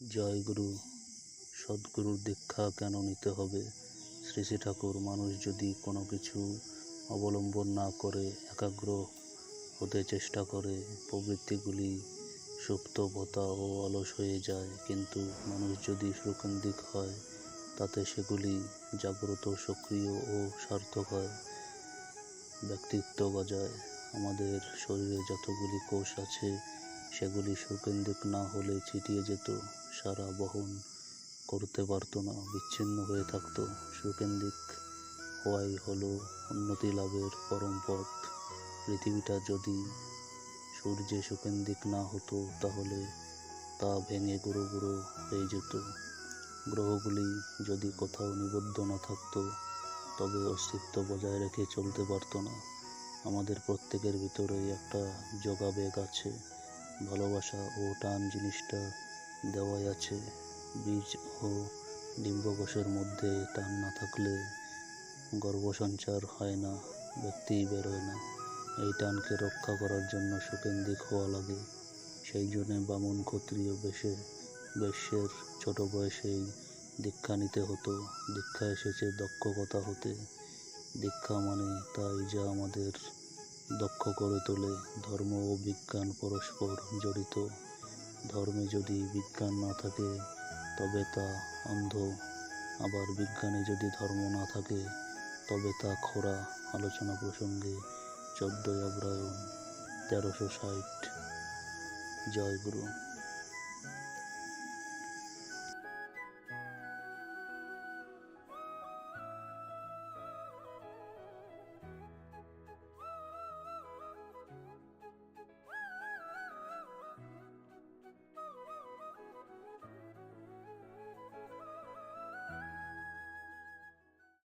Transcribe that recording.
জয় গুরু সদ্গুরুর দীক্ষা কেন নিতে হবে? শ্রী শ্রী ঠাকুর, মানুষ যদি কোনো কিছু অবলম্বন না করে, একাগ্র হতে চেষ্টা করে, প্রবৃত্তিগুলি সুপ্তবতা ও অলস হয়ে যায়, কিন্তু মানুষ যদি সুকেন্দ্রিক হয়, তাতে সেগুলি জাগ্রত, সক্রিয় ও সার্থক হয়। ব্যক্তিত্ব গজায় আমাদের শরীরে যতগুলি কোষ আছে, সেগুলি সুকেন্দ্রিক না হলে ছিটিয়ে যেত। সারা বহন করতে পারতো না, বিচ্ছিন্ন হয়ে থাকতো। সুকেন্দ্রিক হওয়াই হলো উন্নতি লাভের পরম পথ। পৃথিবীটা যদি সূর্যে সুকেন্দ্রিক না হতো, তাহলে তা ভেঙে গুঁড়ো গুঁড়ো হয়ে যেত। গ্রহগুলি যদি কোথাও নিবদ্ধ না থাকতো, তবে অস্তিত্ব বজায় রেখে চলতে পারতো না। আমাদের প্রত্যেকের ভিতরেই একটা যোগাবেগ আছে। ভালোবাসা ও টান জিনিসটা দেওয়াই আছে। বীজ ও ডিম্বকোষের মধ্যে টান না থাকলে গর্ভসঞ্চার হয় না ব্যক্তি বেরোয় না। এই টানকে রক্ষা করার জন্য সুকেন্দ্রিক হওয়া লাগে। সেই জন্যে বামুন ক্ষত্রিয় বেশে, বেশ্যের ছোট বয়সেই দীক্ষা নিতে হতো। দীক্ষা এসেছে দক্ষতা হতে। দীক্ষা মানে তাই যা আমাদের দক্ষ করে তোলে। ধর্ম ও বিজ্ঞান পরস্পর জড়িত। ধর্মে যদি বিজ্ঞান না থাকে, তবে তা অন্ধ। আবার বিজ্ঞানে যদি ধর্ম না থাকে, তবে তা খোরা আলোচনা প্রসঙ্গে চোদ্দই অগ্রায়ণ তেরোশো ষাট। জয় গুরু।